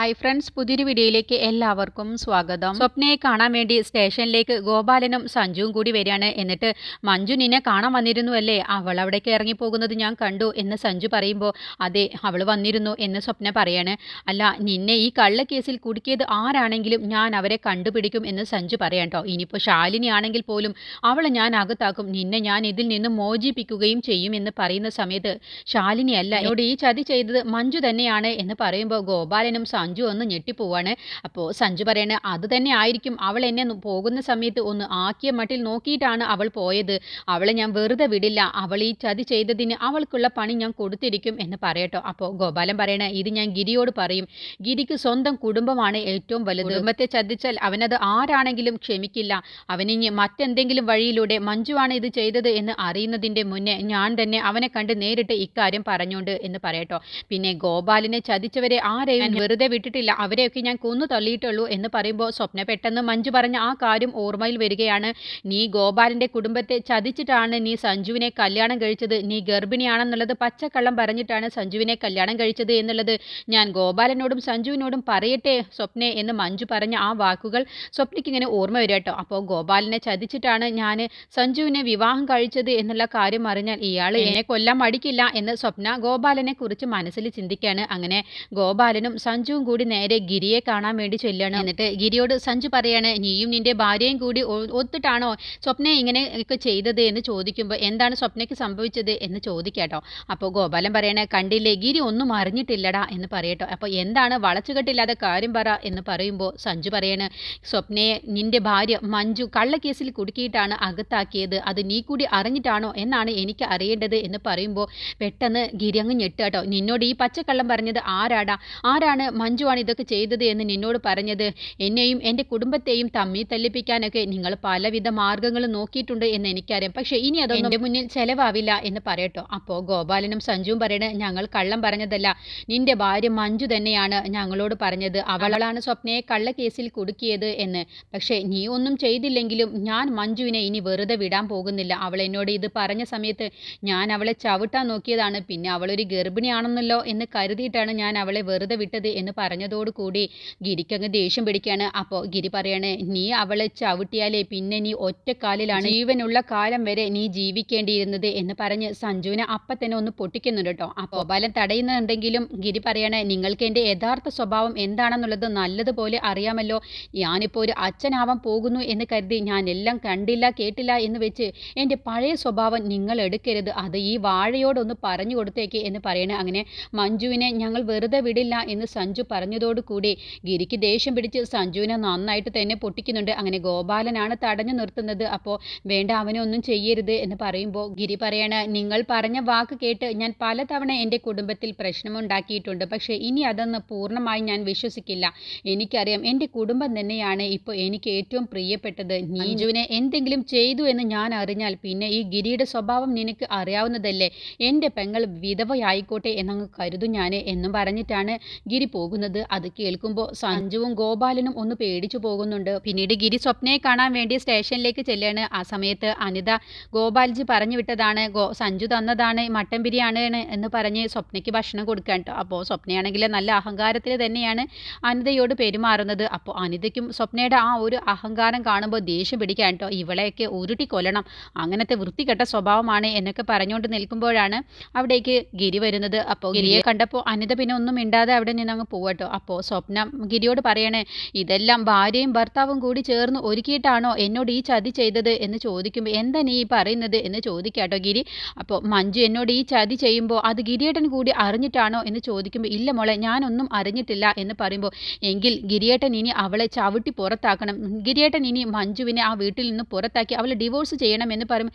Hi friends പുതിയൊരു വീഡിയോയിലേക്ക് എല്ലാവർക്കും സ്വാഗതം. സ്വപ്നയെ കാണാൻ വേണ്ടി സ്റ്റേഷനിലേക്ക് ഗോപാലനും സഞ്ജുവും കൂടി വരികയാണ്. എന്നിട്ട് മഞ്ജു നിന്നെ കാണാൻ വന്നിരുന്നു അല്ലേ? അവൾ അവിടേക്ക് ഇറങ്ങിപ്പോകുന്നത് ഞാൻ കണ്ടു എന്ന് സഞ്ജു പറയുമ്പോൾ അതെ അവൾ വന്നിരുന്നു എന്ന് സ്വപ്ന പറയാണ്. അല്ല നിന്നെ ഈ കള്ള കേസിൽ കുടുക്കിയത് ആരാണെങ്കിലും ഞാൻ അവരെ കണ്ടുപിടിക്കും എന്ന് സഞ്ജു പറയാം കേട്ടോ. ഇനിയിപ്പോൾ ശാലിനി ആണെങ്കിൽ പോലും അവളെ ഞാൻ അകത്താക്കും നിന്നെ ഞാൻ ഇതിൽ നിന്ന് മോചിപ്പിക്കുകയും ചെയ്യും എന്ന് പറയുന്ന സമയത്ത് ശാലിനി അല്ല എന്നോട് ഈ ചതി ചെയ്തത് മഞ്ജു തന്നെയാണ് എന്ന് പറയുമ്പോൾ ഗോപാലനും ഒന്ന് ഞെട്ടിപ്പോവാണ്. അപ്പോൾ സഞ്ജു പറയണ അത് തന്നെ ആയിരിക്കും. അവൾ എന്നെ പോകുന്ന സമയത്ത് ഒന്ന് ആക്കിയ മട്ടിൽ നോക്കിയിട്ടാണ് അവൾ പോയത്. അവളെ ഞാൻ വെറുതെ വിടില്ല. അവൾ ഈ ചതി ചെയ്തതിന് അവൾക്കുള്ള പണി ഞാൻ കൊടുത്തിരിക്കും എന്ന് പറയട്ടോ. അപ്പോൾ ഗോപാലൻ പറയണ ഇത് ഞാൻ ഗിരിയോട് പറയും. ഗിരിക്ക് സ്വന്തം കുടുംബമാണ് ഏറ്റവും വലുത്. കുടുംബത്തെ ചതിച്ചാൽ അവനത് ആരാണെങ്കിലും ക്ഷമിക്കില്ല. അവനിഞ്ഞ് മറ്റെന്തെങ്കിലും വഴിയിലൂടെ മഞ്ജുവാണ് ഇത് ചെയ്തത് എന്ന് അറിയുന്നതിന്റെ മുന്നേ ഞാൻ തന്നെ അവനെ കണ്ട് നേരിട്ട് ഇക്കാര്യം പറഞ്ഞുകൊണ്ട് എന്ന് പറയട്ടോ. പിന്നെ ഗോപാലിനെ ചതിച്ചവരെ ആരെയും വെറുതെ വിട്ടിട്ടില്ല അവരെയൊക്കെ ഞാൻ കൊന്നു തള്ളിയിട്ടുള്ളൂ എന്ന് പറയുമ്പോൾ സ്വപ്ന പെട്ടെന്ന് മഞ്ജു പറഞ്ഞ ആ കാര്യം ഓർമ്മയിൽ വരികയാണ്. നീ ഗോപാലിന്റെ കുടുംബത്തെ ചതിച്ചിട്ടാണ് നീ സഞ്ജുവിനെ കല്യാണം കഴിച്ചത്. നീ ഗർഭിണിയാണെന്നുള്ളത് പച്ചക്കള്ളം പറഞ്ഞിട്ടാണ് സഞ്ജുവിനെ കല്യാണം കഴിച്ചത് എന്നുള്ളത്. ഞാൻ ഗോപാലനോടും സഞ്ജുവിനോടും പറയട്ടെ സ്വപ്നെ എന്ന് മഞ്ജു പറഞ്ഞ ആ വാക്കുകൾ സ്വപ്നയ്ക്ക് ഇങ്ങനെ ഓർമ്മ വരിക കേട്ടോ. അപ്പോൾ ഗോപാലിനെ ചതിച്ചിട്ടാണ് ഞാൻ സഞ്ജുവിനെ വിവാഹം കഴിച്ചത് എന്നുള്ള കാര്യം അറിഞ്ഞാൽ ഇയാൾ എന്നെ കൊല്ലാൻ മടിക്കില്ല എന്ന് സ്വപ്ന ഗോപാലനെ കുറിച്ച് മനസ്സിൽ ചിന്തിക്കുകയാണ് അങ്ങനെ ഗോപാലനും സഞ്ജുവും കൂടി നേരെ ഗിരിയെ കാണാൻ വേണ്ടി ചെല്ലുകയാണ്. എന്നിട്ട് ഗിരിയോട് സഞ്ജു പറയാണ് നീയും നിന്റെ ഭാര്യയും കൂടി ഒത്തിട്ടാണോ സ്വപ്നയെ ഇങ്ങനെ ഒക്കെ ചെയ്തത്? എന്ന് ചോദിക്കുമ്പോൾ എന്താണ് സ്വപ്നയ്ക്ക് സംഭവിച്ചത്? എന്ന് ചോദിക്കാട്ടോ. അപ്പോൾ ഗോപാലൻ പറയണേ കണ്ടില്ലേ ഗിരി ഒന്നും അറിഞ്ഞിട്ടില്ലടാ എന്ന് പറയട്ടോ. അപ്പോൾ എന്താണ് വളച്ചുകെട്ടില്ലാതെ കാര്യം പറ എന്ന് പറയുമ്പോൾ സഞ്ജു പറയാണ് സ്വപ്നയെ നിന്റെ ഭാര്യ മഞ്ജു കള്ളക്കേസിൽ കുടുക്കിയിട്ടാണ് അകത്താക്കിയത്. അത് നീ കൂടി അറിഞ്ഞിട്ടാണോ എന്നാണ് എനിക്ക് അറിയേണ്ടത് എന്ന് പറയുമ്പോൾ പെട്ടെന്ന് ഗിരി അങ്ങ് ഞെട്ടാട്ടോ നിന്നോട് ഈ പച്ചക്കള്ളം പറഞ്ഞത് ആരാടാ? ആരാണ് മഞ്ജുവാണ് ഇതൊക്കെ ചെയ്തത് എന്ന് നിന്നോട് പറഞ്ഞത്. എന്നെയും എന്റെ കുടുംബത്തെയും തമ്മി തല്ലിപ്പിക്കാനൊക്കെ നിങ്ങൾ പലവിധ മാർഗങ്ങൾ നോക്കിയിട്ടുണ്ട് എന്ന് എനിക്കറിയാം. പക്ഷേ ഇനി അതൊന്നും എന്റെ മുന്നിൽ ചെലവാവില്ല എന്ന് പറയട്ടോ. അപ്പോൾ ഗോപാലനും സഞ്ജുവും പറയണ ഞങ്ങൾ കള്ളം പറഞ്ഞതല്ല. നിന്റെ ഭാര്യ മഞ്ജു തന്നെയാണ് ഞങ്ങളോട് പറഞ്ഞത്. അവളാണ് സ്വപ്നയെ കള്ളക്കേസിൽ കുടുക്കിയത് എന്ന്. പക്ഷേ നീ ഒന്നും ചെയ്തില്ലെങ്കിലും ഞാൻ മഞ്ജുവിനെ ഇനി വെറുതെ വിടാൻ പോകുന്നില്ല. അവൾ എന്നോട് ഇത് പറഞ്ഞ സമയത്ത് ഞാൻ അവളെ ചവിട്ടാൻ നോക്കിയതാണ്. പിന്നെ അവളൊരു ഗർഭിണിയാണെന്നല്ലോ എന്ന് കരുതിയിട്ടാണ് ഞാൻ അവളെ വെറുതെ വിട്ടത് എന്ന് പറഞ്ഞതോടുകൂടി ഗിരിക്കങ്ങ് ദേഷ്യം പിടിക്കുകയാണ് അപ്പോൾ ഗിരി പറയാണ് നീ അവളെ ചവിട്ടിയാലേ പിന്നെ നീ ഒറ്റക്കാലിലാണ് ജീവനുള്ള കാലം വരെ നീ ജീവിക്കേണ്ടിയിരുന്നത് എന്ന് പറഞ്ഞ് സഞ്ജുവിനെ അപ്പം തന്നെ ഒന്ന് പൊട്ടിക്കുന്നുണ്ട് കേട്ടോ അപ്പോൾ ബലം തടയുന്നുണ്ടെങ്കിലും ഗിരി പറയണേ നിങ്ങൾക്ക് എന്റെ യഥാർത്ഥ സ്വഭാവം എന്താണെന്നുള്ളത് നല്ലതുപോലെ അറിയാമല്ലോ. ഞാനിപ്പോൾ ഒരു അച്ഛനാവാൻ പോകുന്നു എന്ന് കരുതി ഞാൻ എല്ലാം കണ്ടില്ല കേട്ടില്ല എന്ന് വെച്ച് എന്റെ പഴയ സ്വഭാവം നിങ്ങൾ എടുക്കരുത്. അത് ഈ വാഴയോടൊന്ന് പറഞ്ഞു കൊടുത്തേക്ക് എന്ന് പറയണേ. അങ്ങനെ മഞ്ജുവിനെ ഞങ്ങൾ വെറുതെ വിടില്ല എന്ന് സഞ്ജു പറഞ്ഞതോടുകൂടി ഗിരിക്ക് ദേഷ്യം പിടിച്ച് സഞ്ജുവിനെ നന്നായിട്ട് തന്നെ പൊട്ടിക്കുന്നുണ്ട്. അങ്ങനെ ഗോപാലനാണ് തടഞ്ഞു നിർത്തുന്നത്. അപ്പോൾ വേണ്ട അവനെ ഒന്നും ചെയ്യരുത് എന്ന് പറയുമ്പോൾ ഗിരി പറയണ നിങ്ങൾ പറഞ്ഞ വാക്ക് കേട്ട് ഞാൻ പലതവണ എന്റെ കുടുംബത്തിൽ പ്രശ്നമുണ്ടാക്കിയിട്ടുണ്ട്. പക്ഷേ ഇനി അതൊന്ന് പൂർണമായി ഞാൻ വിശ്വസിക്കില്ല. എനിക്കറിയാം എന്റെ കുടുംബം തന്നെയാണ് ഇപ്പോൾ എനിക്ക് ഏറ്റവും പ്രിയപ്പെട്ടത്. നീജുവിനെ എന്തെങ്കിലും ചെയ്തു എന്ന് ഞാൻ അറിഞ്ഞാൽ പിന്നെ ഈ ഗിരിയുടെ സ്വഭാവം നിനക്ക് അറിയാവുന്നതല്ലേ? എന്റെ പെങ്ങൾ വിധവയായിക്കോട്ടെ എന്നങ്ങ് കരുതും ഞാൻ എന്നും പറഞ്ഞിട്ടാണ് ഗിരി പോകുന്നത്. അത് കേൾക്കുമ്പോൾ സഞ്ജുവും ഗോപാലനും ഒന്ന് പേടിച്ചു പോകുന്നുണ്ട്. പിന്നീട് ഗിരി സ്വപ്നയെ കാണാൻ വേണ്ടി സ്റ്റേഷനിലേക്ക് ചെല്ലാണ്. ആ സമയത്ത് അനിത ഗോപാൽജി പറഞ്ഞു വിട്ടതാണ്. ഗോ സഞ്ജു തന്നതാണ്. മട്ടൻ ബിരിയാണി എന്ന് പറഞ്ഞ് സ്വപ്നയ്ക്ക് ഭക്ഷണം കൊടുക്കാൻ. കേട്ടോ അപ്പോൾ സ്വപ്നയാണെങ്കിൽ നല്ല അഹങ്കാരത്തിൽ തന്നെയാണ് അനിതയോട് പെരുമാറുന്നത്. അപ്പോൾ അനിതയ്ക്കും സ്വപ്നയുടെ ആ ഒരു അഹങ്കാരം കാണുമ്പോൾ ദേഷ്യം പിടിക്കാൻ കേട്ടോ ഇവളെയൊക്കെ ഉരുട്ടി കൊല്ലണം. അങ്ങനത്തെ വൃത്തികെട്ട സ്വഭാവമാണ് എന്നൊക്കെ പറഞ്ഞുകൊണ്ട് നിൽക്കുമ്പോഴാണ് അവിടേക്ക് ഗിരി വരുന്നത്. അപ്പോൾ ഗിരിയെ കണ്ടപ്പോൾ അനിത പിന്നെ ഒന്നും മിണ്ടാതെ അവിടെ നിന്ന് അങ്ങ് പോവട്ടോ. അപ്പോൾ സ്വപ്നം ഗിരിയോട് പറയണേ ഇതെല്ലാം ഭാര്യയും ഭർത്താവും കൂടി ചേർന്ന് ഒരുക്കിയിട്ടാണോ എന്നോട് ഈ ചതി ചെയ്തത്? എന്ന് ചോദിക്കുമ്പോൾ എന്താ നീ പറയുന്നത്? എന്ന് ചോദിക്കാട്ടോ ഗിരി. അപ്പോൾ മഞ്ജു എന്നോട് ഈ ചതി ചെയ്യുമ്പോൾ അത് ഗിരിയേട്ടൻ കൂടി അറിഞ്ഞിട്ടാണോ? എന്ന് ചോദിക്കുമ്പോൾ ഇല്ല മോളെ ഞാനൊന്നും അറിഞ്ഞിട്ടില്ല. എന്ന് പറയുമ്പോൾ എങ്കിൽ ഗിരിയേട്ടൻ ഇനി അവളെ ചവിട്ടി പുറത്താക്കണം. ഗിരിയേട്ടൻ ഇനി മഞ്ജുവിനെ ആ വീട്ടിൽ നിന്ന് പുറത്താക്കി അവളെ ഡിവോഴ്സ് ചെയ്യണം. എന്ന് പറയും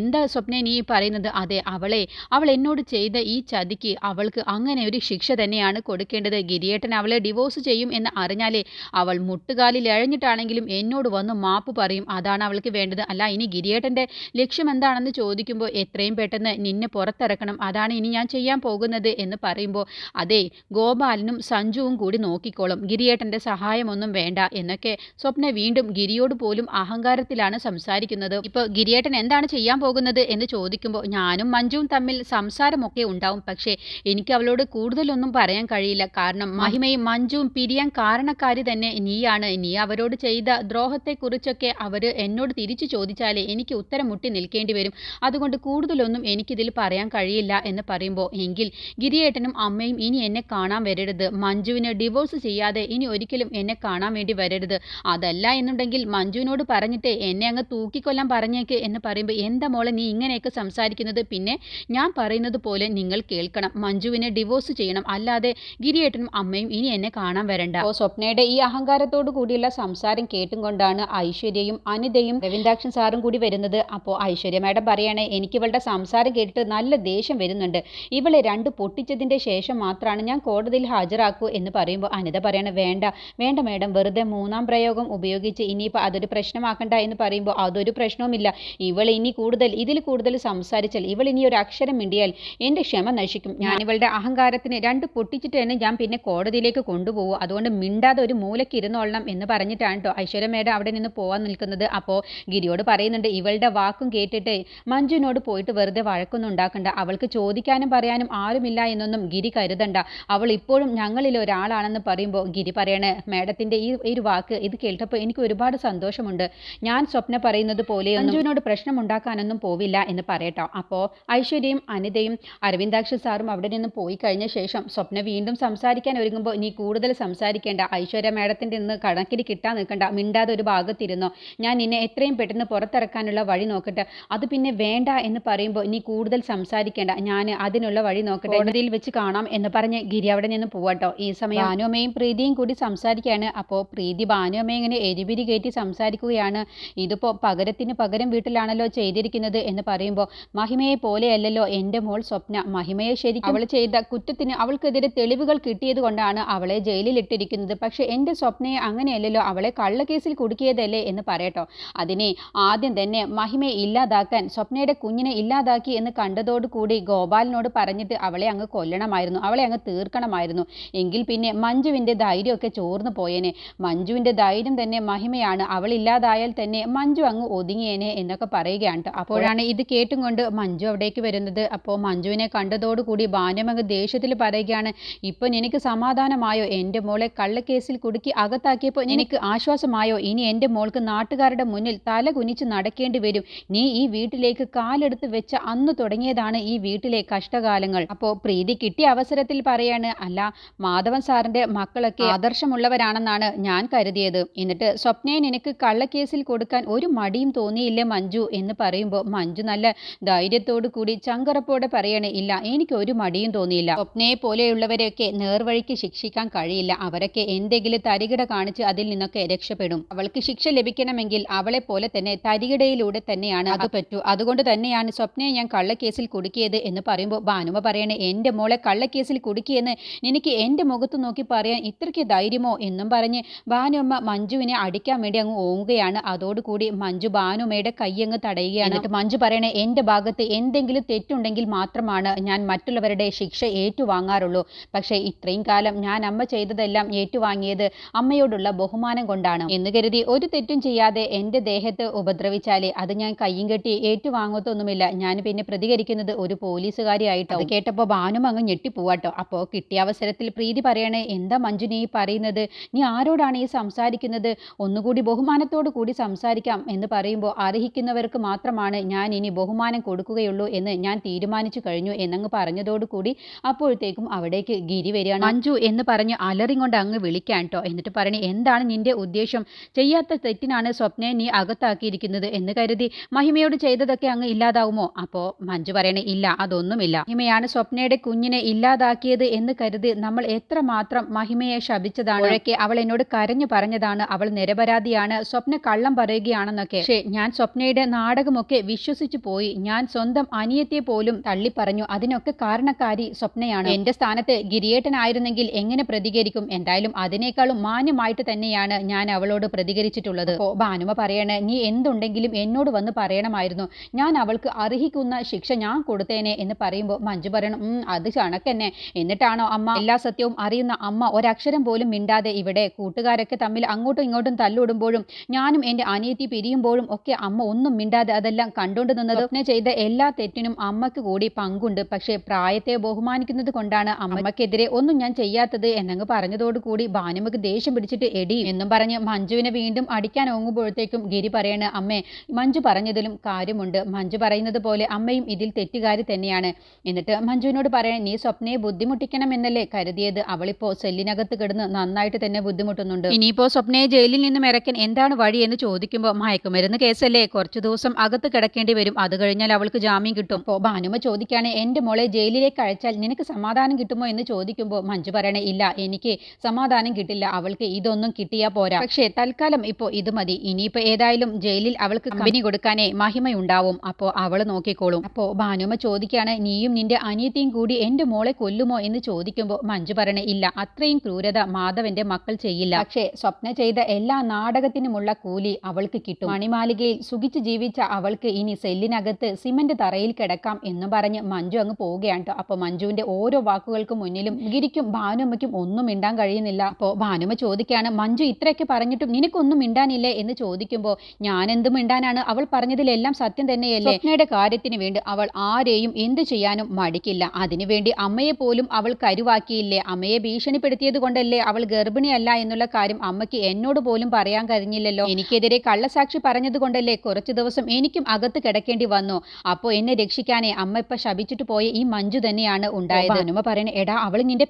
എന്താ സ്വപ്ന നീ പറയുന്നത്? അതെ അവളെ അവൾ എന്നോട് ചെയ്ത ഈ ചതിക്ക് അവൾക്ക് അങ്ങനെ ഒരു ശിക്ഷ തന്നെയാണ് കൊടുക്കേണ്ടത്. ഗിരിയേട്ടൻ അവളെ ഡിവോഴ്സ് ചെയ്യും എന്ന് അറിഞ്ഞാലേ അവൾ മുട്ടുകാലിൽ എഴഞ്ഞിട്ടാണെങ്കിലും എന്നോട് വന്ന് മാപ്പ് പറയും. അതാണ് അവൾക്ക് വേണ്ടത്. അല്ല ഇനി ഗിരിയേട്ടന്റെ ലക്ഷ്യം എന്താണെന്ന് ചോദിക്കുമ്പോൾ എത്രയും പെട്ടെന്ന് നിന്നെ പുറത്തിറക്കണം. അതാണ് ഇനി ഞാൻ ചെയ്യാൻ പോകുന്നത് എന്ന് പറയുമ്പോൾ അതേ ഗോപാലനും സഞ്ജുവും കൂടി നോക്കിക്കോളും. ഗിരിയേട്ടന്റെ സഹായമൊന്നും വേണ്ട എന്നൊക്കെ സ്വപ്ന വീണ്ടും ഗിരിയോട് പോലും അഹങ്കാരത്തിലാണ് സംസാരിക്കുന്നത്. ഇപ്പോൾ ഗിരിയേട്ടൻ എന്താണ് ചെയ്യാൻ പോകുന്നത് എന്ന് ചോദിക്കുമ്പോൾ ഞാനും മഞ്ജുവും തമ്മിൽ സംസാരമൊക്കെ ഉണ്ടാവും. പക്ഷേ എനിക്ക് അവളോട് കൂടുതലൊന്നും പറയാൻ കഴിയില്ല. കാരണം മഹിമയും മഞ്ജുവും പിരിയാൻ കാരണക്കാരി തന്നെ നീയാണ്. നീ അവരോട് ചെയ്ത ദ്രോഹത്തെക്കുറിച്ചൊക്കെ അവർ എന്നോട് തിരിച്ചു ചോദിച്ചാലേ എനിക്ക് ഉത്തരം മുട്ടി നിൽക്കേണ്ടി വരും. അതുകൊണ്ട് കൂടുതലൊന്നും എനിക്കിതിൽ പറയാൻ കഴിയില്ല എന്ന് പറയുമ്പോൾ എങ്കിൽ ഗിരിയേട്ടനും അമ്മയും ഇനി എന്നെ കാണാൻ വരരുത്. മഞ്ജുവിന് ഡിവോഴ്സ് ചെയ്യാതെ ഇനി ഒരിക്കലും എന്നെ കാണാൻ വേണ്ടി വരരുത്. അതല്ല എന്നുണ്ടെങ്കിൽ മഞ്ജുവിനോട് പറഞ്ഞിട്ട് എന്നെ അങ്ങ് തൂക്കിക്കൊല്ലാൻ പറഞ്ഞേക്ക് എന്ന് പറയുമ്പോൾ എന്താ മോളെ നീ ഇങ്ങനെയൊക്കെ സംസാരിക്കുന്നത്? പിന്നെ ഞാൻ പറയുന്നത് പോലെ നിങ്ങൾ കേൾക്കണം. മഞ്ജുവിനെ ഡിവോഴ്സ് ചെയ്യണം. അല്ലാതെ ഗിരിയേട്ടനും അമ്മയും ഇനി എന്നെ കാണാൻ വരണ്ട. അപ്പോൾ സ്വപ്നയുടെ ഈ അഹങ്കാരത്തോടു കൂടിയുള്ള സംസാരം കേട്ടും കൊണ്ടാണ് ഐശ്വര്യയും അനിതയും രവിന്ദാക്ഷൻ സാറും കൂടി വരുന്നത്. അപ്പോൾ ഐശ്വര്യ മാഡം പറയണേ എനിക്ക് ഇവളുടെ സംസാരം കേട്ടിട്ട് നല്ല ദേഷ്യം വരുന്നുണ്ട്. ഇവളെ രണ്ട് പൊട്ടിച്ചതിന്റെ ശേഷം മാത്രമാണ് ഞാൻ കോടതിയിൽ ഹാജരാക്കൂ എന്ന് പറയുമ്പോൾ അനിത പറയണേ വേണ്ട വേണ്ട മാഡം. വെറുതെ മൂന്നാം പ്രയോഗം ഉപയോഗിച്ച് ഇനിയിപ്പോൾ അതൊരു പ്രശ്നമാക്കണ്ട എന്ന് പറയുമ്പോൾ അതൊരു പ്രശ്നവുമില്ല. ഇവൾ ഇനി കൂടുതൽ ഇതിൽ കൂടുതൽ സംസാരിച്ചാൽ ഇവൾ ഇനി ഒരു അക്ഷരം മിണ്ടിയാൽ എന്റെ ക്ഷമ നശിക്കും. ഞാൻ ഇവളുടെ അഹങ്കാരത്തിന് രണ്ട് പൊട്ടിച്ചിട്ട് തന്നെ ഞാൻ പിന്നെ കോടതിയിലേക്ക് കൊണ്ടുപോകും. അതുകൊണ്ട് മിണ്ടാതെ ഒരു മൂലയ്ക്ക് ഇരുന്നോളണം എന്ന് പറഞ്ഞിട്ടാണ് കേട്ടോ ഐശ്വര്യ മേഡം അവിടെ നിന്ന് പോകാൻ നിൽക്കുന്നത്. അപ്പോൾ ഗിരിയോട് പറയുന്നുണ്ട് ഇവളുടെ വാക്കും കേട്ടിട്ട് മഞ്ജുവിനോട് പോയിട്ട് വെറുതെ വഴക്കൊന്നും ഉണ്ടാക്കണ്ട. അവൾക്ക് ചോദിക്കാനും പറയാനും ആരുമില്ല എന്നൊന്നും ഗിരി കരുതണ്ട. അവൾ ഇപ്പോഴും ഞങ്ങളിൽ ഒരാളാണെന്ന് പറയുമ്പോൾ ഗിരി പറയണേ മേഡത്തിന്റെ ഈ ഒരു വാക്ക് ഇത് കേട്ടപ്പോൾ എനിക്ക് ഒരുപാട് സന്തോഷമുണ്ട്. ഞാൻ സ്വപ്ന പറയുന്നത് പോലെ മഞ്ജുവിനോട് പ്രശ്നം ഉണ്ടാക്കാനൊന്നും പോവില്ല എന്ന് പറയട്ടോ. അപ്പോൾ ഐശ്വര്യയും അനിതയും അരവിന്ദാക്ഷ സാറും അവിടെ നിന്ന് പോയി കഴിഞ്ഞ ശേഷം സ്വപ്ന വീണ്ടും സംസാരിക്കാൻ ഒരുങ്ങുമ്പോൾ നീ കൂടുതൽ സംസാരിക്കേണ്ട. ഐശ്വര്യ മാഡത്തിന്റെ നിന്ന് കണക്കിന് കിട്ടാൻ നിൽക്കണ്ട. മിണ്ടാതെ ഒരു ഭാഗത്തിരുന്നോ. ഞാൻ നിന്നെ എത്രയും പെട്ടെന്ന് പുറത്തിറക്കാനുള്ള വഴി നോക്കട്ടെ. അത് പിന്നെ വേണ്ട എന്ന് പറയുമ്പോൾ നീ കൂടുതൽ സംസാരിക്കേണ്ട. ഞാൻ അതിനുള്ള വഴി നോക്കട്ടെ. കോടതിയിൽ വെച്ച് കാണാം എന്ന് പറഞ്ഞ് ഗിരി അവിടെ നിന്ന് പോവാട്ടോ ഈ സമയം ഭാനുഅമ്മയും പ്രീതിയും കൂടി സംസാരിക്കുകയാണ്. അപ്പോൾ പ്രീതി ഭാനുഅമ്മയെ ഇങ്ങനെ എരിപിരി കയറ്റി സംസാരിക്കുകയാണ്. ഇതിപ്പോൾ പകരത്തിന് പകരം വീട്ടിലാണല്ലോ ചെയ്തിരിക്കുന്നത് എന്ന് പറയുമ്പോൾ മഹിമയെ പോലെയല്ലല്ലോ എന്റെ മോൾ സ്വപ്ന. മഹിമയെ ശരി അവൾ ചെയ്ത കുറ്റത്തിന് അവൾക്കെതിരെ തെളിവുകൾ കിട്ടിയത് കൊണ്ടാണ് അവളെ ജയിലിലിട്ടിരിക്കുന്നത്. പക്ഷേ എന്റെ സ്വപ്നയെ അങ്ങനെയല്ലല്ലോ അവളെ കള്ളക്കേസിൽ കുടുക്കിയതല്ലേ എന്ന് പറയട്ടോ. അതിനെ ആദ്യം തന്നെ മഹിമയെ ഇല്ലാതാക്കാൻ സ്വപ്നയുടെ കുഞ്ഞിനെ ഇല്ലാതാക്കി എന്ന് കണ്ടതോടുകൂടി ഗോപാലിനോട് പറഞ്ഞിട്ട് അവളെ അങ്ങ് കൊല്ലണമായിരുന്നു. അവളെ അങ്ങ് തീർക്കണമായിരുന്നു. എങ്കിൽ പിന്നെ മഞ്ജുവിന്റെ ധൈര്യമൊക്കെ ചോർന്നു പോയേനെ. മഞ്ജുവിന്റെ ധൈര്യം തന്നെ മഹിമയാണ്. അവൾ ഇല്ലാതായാൽ തന്നെ മഞ്ജു അങ്ങ് ഒതുങ്ങിയേനെ എന്നൊക്കെ പറയുകയാണ്. അപ്പോഴാണ് ഇത് കേട്ടും കൊണ്ട് മഞ്ജു അവിടേക്ക് വരുന്നത്. അപ്പോൾ മഞ്ജുവിനെ കണ്ടതോടുകൂടി ഭാനുമങ്ങ് ദേഷ്യത്തിൽ പറയുകയാണ് ഇപ്പം എനിക്ക് നിനക്ക് സമാധാനമായോ എന്റെ മോളെ കള്ളക്കേസിൽ കുടുക്കി അകത്താക്കിയപ്പോൾ എനിക്ക് ആശ്വാസമായോ? ഇനി എന്റെ മോൾക്ക് നാട്ടുകാരുടെ മുന്നിൽ തല കുനിച്ച് നടക്കേണ്ടി വരും. നീ ഈ വീട്ടിലേക്ക് കാലെടുത്ത് വെച്ച അന്ന് തുടങ്ങിയതാണ് ഈ വീട്ടിലെ കഷ്ടകാലങ്ങൾ. അപ്പോൾ പ്രീതി കിട്ടിയ അവസരത്തിൽ പറയാണ് അല്ല മാധവൻ സാറിന്റെ മക്കളൊക്കെ ആദർശമുള്ളവരാണെന്നാണ് ഞാൻ കരുതിയത്. എന്നിട്ട് സ്വപ്നയെ നിനക്ക് കള്ളക്കേസിൽ കൊടുക്കാൻ ഒരു മടിയും തോന്നിയില്ലേ മഞ്ജു എന്ന് പറയുമ്പോൾ മഞ്ജു നല്ല ധൈര്യത്തോടു കൂടി ചങ്കറപ്പോടെ പറയണേ ഇല്ല എനിക്ക് ഒരു മടിയും തോന്നിയില്ല. സ്വപ്നയെ പോലെയുള്ളവരെയൊക്കെ നേർവഴിക്ക് ശിക്ഷിക്കാൻ കഴിയില്ല. അവരൊക്കെ എന്തെങ്കിലും തരികിട കാണിച്ച് അതിൽ നിന്നൊക്കെ രക്ഷപ്പെടും. അവൾക്ക് ശിക്ഷ ലഭിക്കണമെങ്കിൽ അവളെ പോലെ തന്നെ തരികിടയിലൂടെ തന്നെയാണ് അത് പറ്റൂ. അതുകൊണ്ട് തന്നെയാണ് സ്വപ്നയെ ഞാൻ കള്ളക്കേസിൽ കുടുക്കിയത് എന്ന് പറയുമ്പോൾ ഭാനുമ പറയണേ എന്റെ മോളെ കള്ളക്കേസിൽ കുടുക്കിയെന്ന് എനിക്ക് എന്റെ മുഖത്ത് നോക്കി പറയാൻ ഇത്രയ്ക്ക് ധൈര്യമോ? എന്നും പറഞ്ഞ് ഭാനുമ്മ മഞ്ജുവിനെ അടിക്കാൻ വേണ്ടി അങ്ങ് ഓങ്ങുകയാണ്. അതോടുകൂടി മഞ്ജു ഭാനുമ്മയുടെ കയ്യങ്ങ് തടയുകയാണ്. മഞ്ജു പറയണേ എന്റെ ഭാഗത്ത് എന്തെങ്കിലും തെറ്റുണ്ടെങ്കിൽ മാത്രമാണ് ഞാൻ മറ്റുള്ളവരുടെ ശിക്ഷ ഏറ്റുവാങ്ങാറുള്ളൂ. പക്ഷേ ഇത്രയും കാലം ഞാൻ അമ്മ ചെയ്തതെല്ലാം ഏറ്റുവാങ്ങിയത് അമ്മയോടുള്ള ബഹുമാനം കൊണ്ടാണ്. എന്ന് കരുതി ഒരു തെറ്റും ചെയ്യാതെ എന്റെ ദേഹത്ത് ഉപദ്രവിച്ചാലേ അത് ഞാൻ കയ്യും കെട്ടി ഏറ്റുവാങ്ങത്തൊന്നുമില്ല. ഞാൻ പിന്നെ പ്രതികരിക്കുന്നത് ഒരു പോലീസുകാരിയായിട്ടോ. കേട്ടപ്പോ കേട്ടപ്പോൾ ഭാനും അങ്ങ് ഞെട്ടിപ്പോവാട്ടോ. അപ്പോൾ കിട്ടിയ അവസരത്തിൽ പ്രീതി പറയണേ എന്താ മഞ്ജു നീ പറയുന്നത്? നീ ആരോടാണ് ഈ സംസാരിക്കുന്നത്? ഒന്നുകൂടി ബഹുമാനത്തോടു കൂടി സംസാരിക്കാം എന്ന് പറയുമ്പോൾ അർഹിക്കുന്നവർക്ക് മാത്രമാണ് ഞാൻ ഇനി ബഹുമാനം കൊടുക്കുകയുള്ളൂ എന്ന് ഞാൻ തീരുമാനിച്ചു കഴിഞ്ഞു എന്നങ്ങ് പറഞ്ഞതോടുകൂടി അപ്പോഴത്തേക്കും അവിടേക്ക് ഗിരി വരികയാണ്. മഞ്ജു എന്ന് പറഞ്ഞ് കൊണ്ട് അങ്ങ് വിളിക്കാൻ കേട്ടോ എന്നിട്ട് പറഞ്ഞു എന്താണ് നിന്റെ ഉദ്ദേശം? ചെയ്യാത്ത തെറ്റിനാണ് സ്വപ്നയെ നീ അകത്താക്കിയിരിക്കുന്നത് എന്ന് കരുതി മഹിമയോട് ചെയ്തതൊക്കെ അങ്ങ് ഇല്ലാതാവുമോ? അപ്പോൾ മഞ്ജു പറയണേ ഇല്ല അതൊന്നുമില്ല. മഹിമയാണ് സ്വപ്നയുടെ കുഞ്ഞിനെ ഇല്ലാതാക്കിയത് എന്ന് കരുതി നമ്മൾ എത്ര മാത്രം മഹിമയെ ശപിച്ചതാണ്. അപ്പോഴൊക്കെ അവൾ എന്നോട് കരഞ്ഞു പറഞ്ഞതാണ്. അവൾ നിരപരാധിയാണ്. സ്വപ്ന കള്ളം പറയുകയാണെന്നൊക്കെ. പക്ഷേ ഞാൻ സ്വപ്നയുടെ നാടകമൊക്കെ വിശ്വസിച്ചു പോയി. ഞാൻ സ്വന്തം അനിയത്തെ പോലും തള്ളി പറഞ്ഞു അതിനൊക്കെ കാരണക്കാരി സ്വപ്നയാണ്. എന്റെ സ്ഥാനത്ത് ഗിരിയേട്ടനായിരുന്നെങ്കിൽ എങ്ങനെ പ്രതികരിക്കും? എന്തായാലും അതിനേക്കാളും മാന്യമായിട്ട് തന്നെയാണ് ഞാൻ അവളോട് പ്രതികരിച്ചിട്ടുള്ളത്. അപ്പോൾ ഭാനുമ പറയണേ നീ എന്തുണ്ടെങ്കിലും എന്നോട് വന്ന് പറയണമായിരുന്നു. ഞാൻ അവൾക്ക് അർഹിക്കുന്ന ശിക്ഷ ഞാൻ കൊടുത്തേനെ എന്ന് പറയുമ്പോൾ മഞ്ജു പറയണം അത് കണക്കെന്നെ. എന്നിട്ടാണോ അമ്മ എല്ലാ സത്യവും അറിയുന്ന അമ്മ ഒരക്ഷരം പോലും മിണ്ടാതെ ഇവിടെ കൂട്ടുകാരൊക്കെ തമ്മിൽ അങ്ങോട്ടും ഇങ്ങോട്ടും തല്ലുടുമ്പോഴും ഞാനും എന്റെ അനിയത്തി പിരിയുമ്പോഴും ഒക്കെ അമ്മ ഒന്നും മിണ്ടാതെ അതെല്ലാം കണ്ടുകൊണ്ട് നിന്നത്. ചെയ്ത എല്ലാ തെറ്റിനും അമ്മയ്ക്ക് കൂടി പങ്കുണ്ട്. പക്ഷേ പ്രായത്തെ ബഹുമാനിക്കുന്നത് കൊണ്ടാണ് അമ്മക്കെതിരെ ഒന്നും ഞാൻ ചെയ്യാത്തത് എന്നങ്ങ് പറഞ്ഞതോടുകൂടി ഭാനുമക്ക് ദേഷ്യം പിടിച്ചിട്ട് എടി എന്നും പറഞ്ഞ് മഞ്ജുവിനെ വീണ്ടും അടിക്കാൻ ഓങ്ങുമ്പോഴത്തേക്കും ഗിരി പറയണ അമ്മേ മഞ്ജു പറഞ്ഞതിലും കാര്യമുണ്ട്. മഞ്ജു പറയുന്നത് പോലെ അമ്മയും ഇതിൽ തെറ്റുകാരി തന്നെയാണ്. എന്നിട്ട് മഞ്ജുവിനോട് പറയാൻ നീ സ്വപ്നയെ ബുദ്ധിമുട്ടിക്കണം എന്നല്ലേ കരുതിയത്? അവളിപ്പോ സെല്ലിനകത്ത് കിടന്ന് നന്നായിട്ട് തന്നെ ബുദ്ധിമുട്ടുന്നുണ്ട്. ഇനിയിപ്പോ സ്വപ്നയെ ജയിലിൽ നിന്നും ഇറക്കാൻ എന്താണ് വഴി എന്ന് ചോദിക്കുമ്പോൾ മയക്കുമരുന്ന് കേസല്ലേ? കുറച്ചു ദിവസം അകത്ത് കിടക്കേണ്ടി വരും. അത് കഴിഞ്ഞാൽ അവൾക്ക് ജാമ്യം കിട്ടും. അപ്പോൾ ഭാനുമ ചോദിക്കുകയാണ് എന്റെ മോളെ ജയിലിലേക്ക് അയച്ചാൽ നിനക്ക് സമാധാനം കിട്ടുമോ? എന്ന് ചോദിക്കുമ്പോൾ മഞ്ജു പറയണേ ഇല്ല എനിക്ക് സമാധാനം കിട്ടില്ല. അവൾക്ക് ഇതൊന്നും കിട്ടിയാ പോരാ. പക്ഷേ തൽക്കാലം ഇപ്പോൾ ഇത് മതി. ഇനിയിപ്പോൾ ഏതായാലും ജയിലിൽ അവൾക്ക് കമ്പനി കൊടുക്കാനേ മഹിമയുണ്ടാവും. അപ്പോൾ അവൾ നോക്കിക്കോളും. അപ്പോൾ ഭാനുമ ചോദിക്കുകയാണ് നീയും നിന്റെ അനിയത്തിയും കൂടി എന്റെ മോളെ കൊല്ലുമോ? എന്ന് ചോദിക്കുമ്പോൾ മഞ്ജു പറയണേ ഇല്ല അത്രയും ക്രൂരത മാധവന്റെ മക്കൾ ചെയ്യില്ല. പക്ഷേ സ്വപ്ന ചെയ്ത എല്ലാ നാടകത്തിനുമുള്ള കൂലി അവൾക്ക് കിട്ടും. മണിമാലികയിൽ സുഖിച്ച് ജീവിച്ച അവൾക്ക് ഇനി സെല്ലിനകത്ത് സിമന്റ് തറയിൽ കിടക്കാം എന്ന് പറഞ്ഞ് മഞ്ജു അങ്ങ് പോവുകയാണ് കേട്ടോ അപ്പോൾ മഞ്ജുവിന്റെ ഓരോ വാക്കുകൾക്ക് മുന്നിലും ഗിരിക്കും ഭാനുമ്മയ്ക്കും ഒന്നും മിണ്ടാൻ കഴിയുന്നില്ല. അപ്പോൾ ഭാനുമ്മ ചോദിക്കുകയാണ് മഞ്ജു ഇത്രയൊക്കെ പറഞ്ഞിട്ടും നിനക്കൊന്നും മിണ്ടാനില്ലേ? എന്ന് ചോദിക്കുമ്പോൾ ഞാൻ എന്ത് മിണ്ടാനാണ്? അവൾ പറഞ്ഞതിലെല്ലാം സത്യം തന്നെയല്ലേ. സ്വപ്നയുടെ കാര്യത്തിന് വേണ്ടി അവൾ ആരെയും എന്ത് ചെയ്യാനും മടിക്കില്ല. അതിനുവേണ്ടി അമ്മയെ പോലും അവൾ കരുവാക്കിയില്ലേ? അമ്മയെ ഭീഷണിപ്പെടുത്തിയത് കൊണ്ടല്ലേ അവൾ ഗർഭിണിയല്ല എന്നുള്ള കാര്യം അമ്മയ്ക്ക് എന്നോട് പോലും പറയാൻ കഴിഞ്ഞില്ലല്ലോ. എനിക്കെതിരെ കള്ളസാക്ഷി പറഞ്ഞത് കൊണ്ടല്ലേ കുറച്ചു ദിവസം എനിക്കും അകത്ത് കിടക്കേണ്ടി വന്നു. അപ്പോൾ എന്നെ രക്ഷിക്കാനേ അമ്മ ഇപ്പൊ ശപിച്ചിട്ട് പോയ ഈ മഞ്ജു തന്നെയാണ് ഉണ്ടായത്. അനുമ പറയണേ എടാ അവൾ നിന്റെ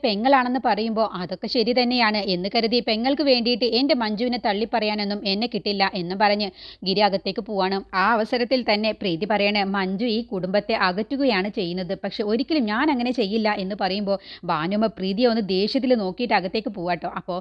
പെങ്ങളാണെന്ന് പറയുമ്പോൾ അതൊക്കെ ശരി തന്നെയാണ് എന്ന് കരുതി പെങ്ങൾക്ക് വേണ്ടിയിട്ട് എന്റെ മഞ്ജുവിനെ തള്ളിപ്പറയാനൊന്നും എന്നെ കിട്ടില്ല എന്ന് പറഞ്ഞ് ഗിരി അകത്തേക്ക് പോവാണ്. ആ അവസരത്തിൽ തന്നെ പ്രീതി പറയണേ മഞ്ജു ഈ കുടുംബത്തെ അകറ്റുകയാണ് ചെയ്യുന്നത്. പക്ഷെ ഒരിക്കലും ഞാൻ അങ്ങനെ ചെയ്യില്ല എന്ന് പറയുമ്പോൾ ഭാനുമ പ്രീതിയെ ഒന്ന് ദേഷ്യത്തിൽ നോക്കിയിട്ട് അകത്തേക്ക് പോവാട്ടോ അപ്പോൾ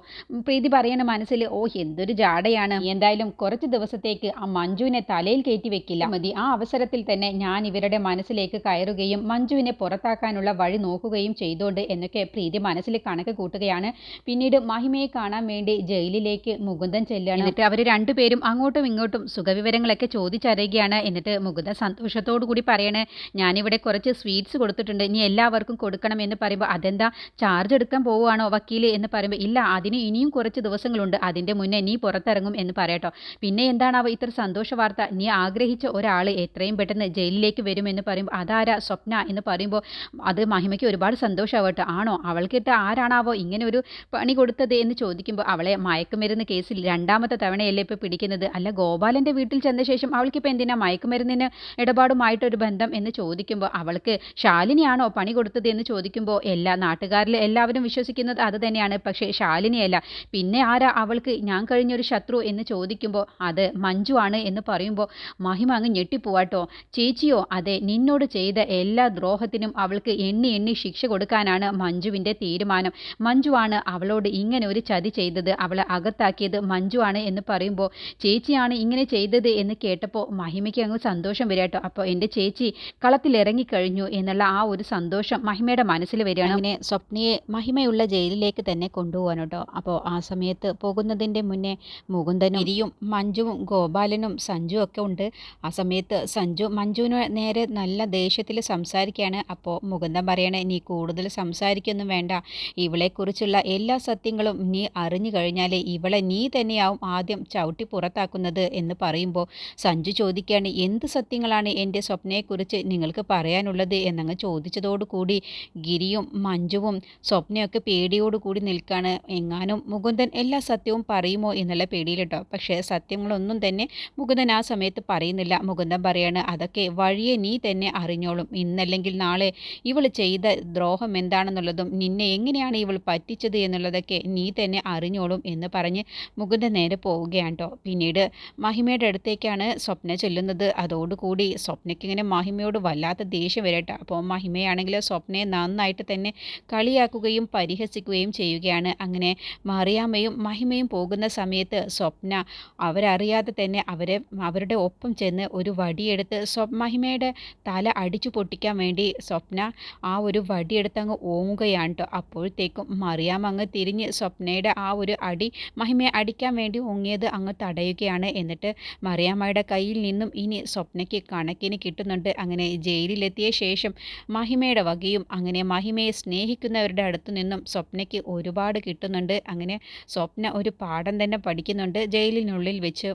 പ്രീതി പറയണ മനസ്സിൽ ഓ എന്തൊരു ജാടയാണ്. എന്തായാലും കുറച്ച് ദിവസത്തേക്ക് ആ മഞ്ജുവിനെ തലയിൽ കയറ്റി വെക്കില്ല. മതി. ആ അവസരത്തിൽ തന്നെ ഞാൻ ഇവരുടെ മനസ്സിലേക്ക് കയറുകയും മഞ്ജുവിനെ പുറത്താക്കാനുള്ള വഴി നോക്കുകയും ചെയ്തോണ്ട് എന്നൊക്കെ പ്രീതി മനസ്സിൽ കണക്ക് കൂട്ടുകയാണ്. പിന്നീട് മഹിമയെ കാണാൻ വേണ്ടി ജയിലിലേക്ക് മുകുന്ദൻ ചെല്ലുകയാണ്. എന്നിട്ട് അവർ രണ്ടുപേരും അങ്ങോട്ടും ഇങ്ങോട്ടും സുഖവിവരങ്ങളൊക്കെ ചോദിച്ചറിയുകയാണ്. എന്നിട്ട് മുകുന്ദൻ സന്തോഷത്തോടു കൂടി പറയണേ ഞാനിവിടെ കുറച്ച് സ്വീറ്റ്സ് കൊടുത്തിട്ടുണ്ട്. ഇനി എല്ലാവർക്കും കൊടുക്കണം എന്ന് പറയുമ്പോൾ അതെന്താ? ചാർജ് എടുക്കാൻ പോവുകയാണോ വക്കീൽ എന്ന് പറയുമ്പോൾ ഇല്ല അതിന് ഇനിയും കുറച്ച് ദിവസങ്ങളുണ്ട്. അതിന്റെ മുന്നേ നീ പുറത്തിറങ്ങും എന്ന് പറയട്ടോ. പിന്നെ എന്താണാവോ ഇത്ര സന്തോഷ വാർത്ത? നീ ആഗ്രഹിച്ച ഒരാൾ എത്രയും പെട്ടെന്ന് ജയിലിലേക്ക് വരുമെന്ന് പറയുമ്പോൾ അതാരാ സ്വപ്ന? എന്ന് പറയുമ്പോൾ അത് മഹിമയ്ക്ക് ഒരുപാട് സന്തോഷമാവട്ടെ ആണോ? അവൾക്കിട്ട് ആരാണാവോ ഇങ്ങനെ ഒരു പണി കൊടുത്തത് എന്ന് ചോദിക്കുമ്പോൾ അവളെ മയക്കുമരുന്ന് കേസിൽ രണ്ടാമത്തെ തവണയല്ലേ ഇപ്പോൾ പിടിക്കുന്നത്? അല്ല ഗോപാലന്റെ വീട്ടിൽ ചെന്ന ശേഷം അവൾക്ക് അവൾക്കിപ്പോൾ എന്തിനാ മയക്കുമരുന്നിന് ഇടപാടുമായിട്ടൊരു ബന്ധം എന്ന് ചോദിക്കുമ്പോൾ അവൾക്ക് ശാലിനിയാണോ പണി കൊടുത്തത് എന്ന് ചോദിക്കുമ്പോൾ എല്ലാ നാട്ടുകാരിൽ എല്ലാവരും വിശ്വസിക്കുന്നത് അത് തന്നെയാണ്. പക്ഷേ ശാലിനിയല്ല. പിന്നെ ആരാ അവൾക്ക് ഞാൻ കഴിഞ്ഞൊരു ശത്രു എന്ന് ചോദിക്കുമ്പോൾ അത് മഞ്ജു ആണ് എന്ന് പറയുമ്പോൾ മഹിമ അങ്ങ് ഞെട്ടിപ്പോവാട്ടോ. ചേച്ചിയോ അതെ നിന്നോട് ചെയ്ത എല്ലാ ദ്രോഹത്തിനും അവൾക്ക് എണ്ണി എണ്ണി ശിക്ഷ കൊടുക്കാനാണ് മഞ്ജുവിന്റെ തീരുമാനം. മഞ്ജുവാണ് അവളോട് ഇങ്ങനെ ഒരു ചതി ചെയ്തത്. അവളെ അകത്താക്കിയത് മഞ്ജുവാണ് എന്ന് പറയുമ്പോൾ ചേച്ചിയാണ് ഇങ്ങനെ ചെയ്തത് എന്ന് കേട്ടപ്പോൾ മഹിമയ്ക്ക് അങ്ങ് സന്തോഷം വരിക കേട്ടോ. അപ്പോൾ എന്റെ ചേച്ചി കളത്തിലിറങ്ങിക്കഴിഞ്ഞു എന്നുള്ള ആ ഒരു സന്തോഷം മഹിമയുടെ മനസ്സിൽ വരികയാണ്. അങ്ങനെ സ്വപ്നയെ മഹിമയുള്ള ജയിലിലേക്ക് തന്നെ കൊണ്ടുപോകാൻ കേട്ടോ. അപ്പോൾ ആ സമയത്ത് പോകുന്നതിന്റെ മുന്നേ മുകുന്ദനും ഇരിയും മഞ്ജുവും ഗോപാലനും സഞ്ജു ഒക്കെ ഉണ്ട്. ആ സമയത്ത് സഞ്ജു മഞ്ജുവിന് നേരെ നല്ല ദേഷ്യത്തിൽ സംസാരിക്കുകയാണ്. അപ്പോൾ മുകുന്ദൻ പറയണേ നീ കൂടുതൽ സംസാരിക്കൊന്നും വേണ്ട. ഇവളെക്കുറിച്ചുള്ള എല്ലാ സത്യങ്ങളും നീ അറിഞ്ഞു കഴിഞ്ഞാലേ ഇവളെ നീ തന്നെയാവും ആദ്യം ചവിട്ടി പുറത്താക്കുന്നത് എന്ന് പറയുമ്പോൾ സഞ്ജു ചോദിക്കുകയാണ് എന്ത് സത്യങ്ങളാണ് എന്റെ സ്വപ്നയെക്കുറിച്ച് നിങ്ങൾക്ക് പറയാനുള്ളത്? എന്നങ്ങ് ചോദിച്ചതോടുകൂടി ഗിരിയും മഞ്ജുവും സ്വപ്നയൊക്കെ പേടിയോടുകൂടി നിൽക്കുകയാണ്. എങ്ങാനും മുകുന്ദൻ എല്ലാ സത്യവും പറയുമോ എന്നുള്ള പേടിയിലിട്ടോ പക്ഷേ സത്യങ്ങളൊന്നും തന്നെ മുകുന്ദൻ ആ സമയത്ത് പറയുന്നില്ല. മുകുന്ദൻ പറയാണ് അതൊക്കെ വഴിയെ നീ തന്നെ അറിഞ്ഞോളും. ഇന്നല്ലെങ്കിൽ നാളെ ഇവൾ ചെയ്ത ദ്രോഹം എന്താണെന്നുള്ളതും നിന്നെ എങ്ങനെയാണ് ഇവൾ പറ്റിച്ചത് എന്നുള്ളതൊക്കെ നീ തന്നെ അറിഞ്ഞോളും എന്ന് പറഞ്ഞ് മുകുന്ദ നേരെ പോവുകയാണ് കേട്ടോ പിന്നീട് മഹിമയുടെ അടുത്തേക്കാണ് സ്വപ്ന ചെല്ലുന്നത്. അതോടുകൂടി സ്വപ്നയ്ക്ക് ഇങ്ങനെ മഹിമയോട് വല്ലാത്ത ദേഷ്യം വരട്ടെ അപ്പോൾ മഹിമയാണെങ്കിൽ സ്വപ്നയെ നന്നായിട്ട് തന്നെ കളിയാക്കുകയും പരിഹസിക്കുകയും ചെയ്യുകയാണ്. അങ്ങനെ മറിയാമ്മയും മഹിമയും പോകുന്ന സമയത്ത് സ്വപ്ന അവരറിയാതെ തന്നെ അവരെ അവരുടെ ഒപ്പം ചെന്ന് ഒരു വടിയെടുത്ത് സ്വ മഹിമയുടെ തല അടിച്ചു പൊട്ടിക്കാൻ വേണ്ടി സ്വപ്ന ആ ഒരു വടിയെടുത്ത് അങ്ങ് ഓങ്ങുകയാണ് കേട്ടോ അപ്പോഴത്തേക്കും മറിയാം അങ്ങ് തിരിഞ്ഞ് സ്വപ്നയുടെ ആ ഒരു അടി മഹിമയെ അടിക്കാൻ വേണ്ടി ഉങ്ങിയത് അങ്ങ് തടയുകയാണ്. എന്നിട്ട് മറിയാമ്മയുടെ കയ്യിൽ നിന്നും ഇനി സ്വപ്നയ്ക്ക് കണക്കിന് കിട്ടുന്നുണ്ട്. അങ്ങനെ ജയിലിലെത്തിയ ശേഷം മഹിമയുടെ വകയും അങ്ങനെ മഹിമയെ സ്നേഹിക്കുന്നവരുടെ അടുത്തു നിന്നും സ്വപ്നയ്ക്ക് ഒരുപാട് കിട്ടുന്നുണ്ട്. അങ്ങനെ സ്വപ്ന ഒരു പാഠം തന്നെ പഠിക്കുന്നുണ്ട്. ജയിലിനുള്ളിൽ വെച്ച്